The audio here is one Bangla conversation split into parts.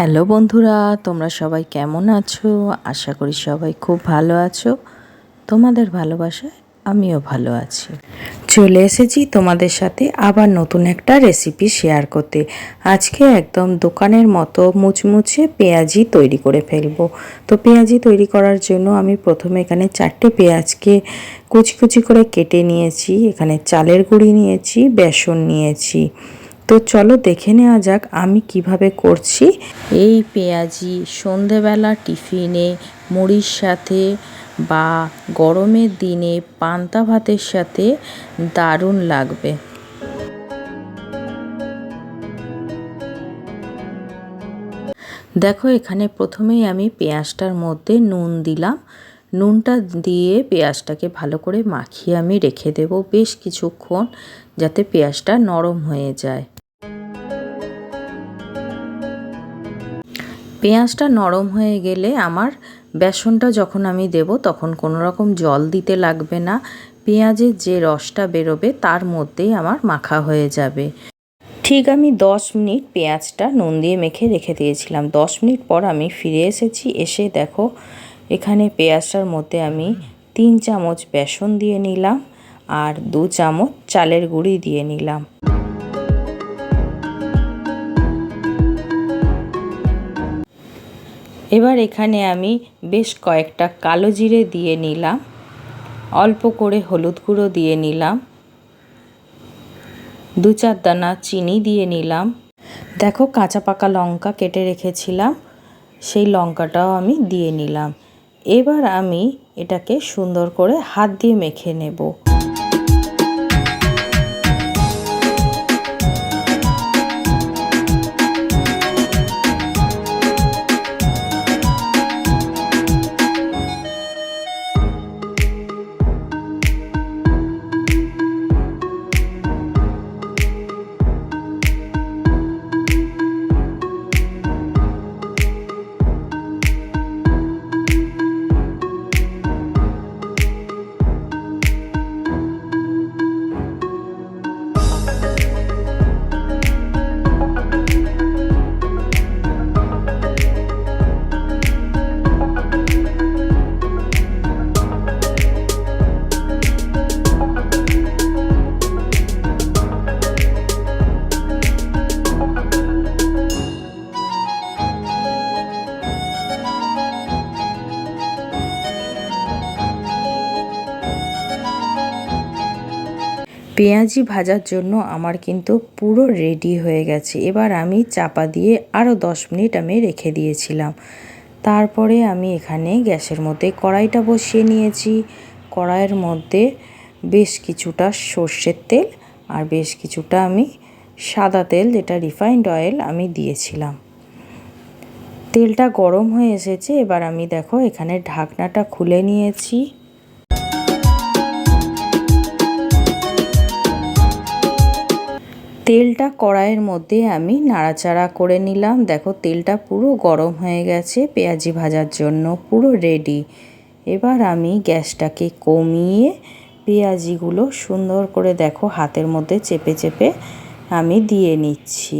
হ্যালো বন্ধুরা, তোমরা সবাই কেমন আছো? আশা করি সবাই খুব ভালো আছো। তোমাদের ভালোবাসায় আমিও ভালো আছি। চলে এসেছি তোমাদের সাথে আবার নতুন একটা রেসিপি শেয়ার করতে। আজকে একদম দোকানের মতো মুচমুচে পেঁয়াজি তৈরি করে ফেলব। তো পেঁয়াজি তৈরি করার জন্য আমি প্রথমে এখানে চারটে পেঁয়াজকে কুচি কুচি করে কেটে নিয়েছি। এখানে চালের গুঁড়ি নিয়েছি, বেসন নিয়েছি। তো চলো দেখে নেওয়া যাক আমি কীভাবে করছি। এই পেঁয়াজি সন্ধেবেলা টিফিনে, মুড়ির সাথে বা গরমের দিনে পান্তা ভাতের সাথে দারুণ লাগবে। দেখো এখানে প্রথমেই আমি পেঁয়াজটার মধ্যে নুন দিলাম। নুনটা দিয়ে পেঁয়াজটাকে ভালো করে মাখিয়ে আমি রেখে দেব বেশ কিছুক্ষণ, যাতে পেঁয়াজটা নরম হয়ে যায়। পেঁয়াজটা নরম হয়ে গেলে আমার বেসনটা যখন আমি দেব তখন কোনো রকম জল দিতে লাগবে না। পেঁয়াজের যে রসটা বেরোবে তার মধ্যেই আমার মাখা হয়ে যাবে। ঠিক আমি দশ মিনিট পেঁয়াজটা নুন দিয়ে মেখে রেখে দিয়েছিলাম। দশ মিনিট পর আমি ফিরে এসেছি। এসে দেখো, এখানে পেঁয়াজটার মধ্যে আমি তিন চামচ বেসন দিয়ে নিলাম আর দু চামচ চালের গুঁড়ি দিয়ে নিলাম। এবার এখানে আমি বেশ কয়েকটা কালো জিরে দিয়ে নিলাম। অল্প করে হলুদ গুঁড়ো দিয়ে নিলাম। দু চার দানা চিনি দিয়ে নিলাম। দেখো কাঁচা পাকা লঙ্কা কেটে রেখেছিলাম, সেই লঙ্কাটাও আমি দিয়ে নিলাম। এবার আমি এটাকে সুন্দর করে হাত দিয়ে মেখে নেব। পেঁয়াজি ভাজার জন্য আমার কিন্তু পুরো রেডি হয়ে গেছে। এবার আমি চাপা দিয়ে আরও দশ মিনিট আমি রেখে দিয়েছিলাম। তারপরে আমি এখানে গ্যাসের মধ্যে কড়াইটা বসিয়ে নিয়েছি। কড়াইয়ের মধ্যে বেশ কিছুটা সর্ষের তেল আর বেশ কিছুটা আমি সাদা তেল, যেটা রিফাইন্ড অয়েল আমি দিয়েছিলাম। তেলটা গরম হয়ে এসেছে। এবার আমি দেখো এখানে ঢাকনাটা খুলে নিয়েছি। তেলটা কড়াইয়ের মধ্যে আমি নাড়াচাড়া করে নিলাম। দেখো, তেলটা পুরো গরম হয়ে গেছে, পেঁয়াজি ভাজার জন্য পুরো রেডি এবার আমি গ্যাসটাকে কমিয়ে পেঁয়াজিগুলো সুন্দর করে দেখো, হাতের মধ্যে চেপে চেপে আমি দিয়ে নিচ্ছি।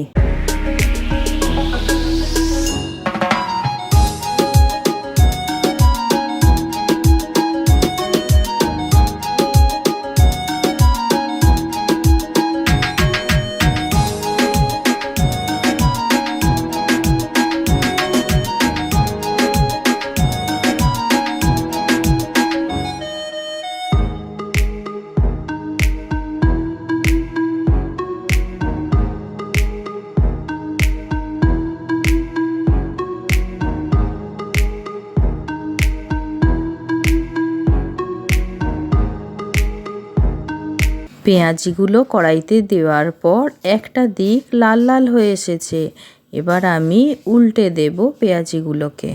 পেঁয়াজিগুলো কড়াইতে দেওয়ার পর একটা দিক লাল লাল হয়ে এসেছে। এবার আমি উল্টে দেব পেঁয়াজিগুলোকে।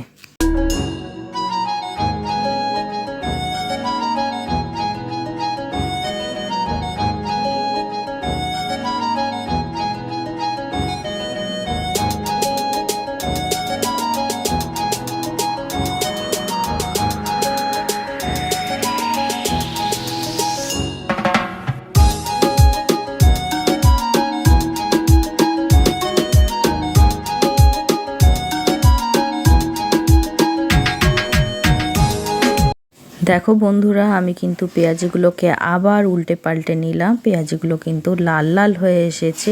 দেখো বন্ধুরা, আমি কিন্তু পেঁয়াজিগুলোকে আবার উল্টে পাল্টে নিলাম। পেঁয়াজিগুলো কিন্তু লাল লাল হয়ে এসেছে।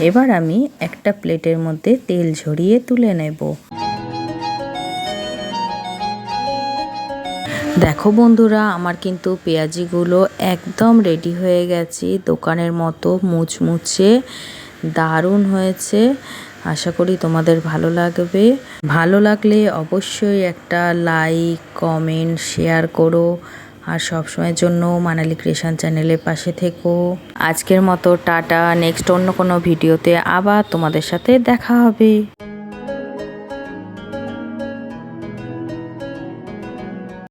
এবার আমি একটা প্লেটের মধ্যে তেল ঝরিয়ে তুলে নেব। দেখো বন্ধুরা, আমার কিন্তু পেঁয়াজিগুলো একদম রেডি হয়ে গেছে। দোকানের মতো মুচমুচে। দারুণ হয়েছে। আশা করি তোমাদের ভালো লাগবে। ভালো লাগলে অবশ্যই একটা লাইক কমেন্ট শেয়ার করো। আর সবসময়ের জন্য মানালি ক্রিয়েশন চ্যানেলের পাশে থেকো। আজকের মতো টাটা। নেক্সট অন্য কোনো ভিডিওতে আবার তোমাদের সাথে দেখা হবে।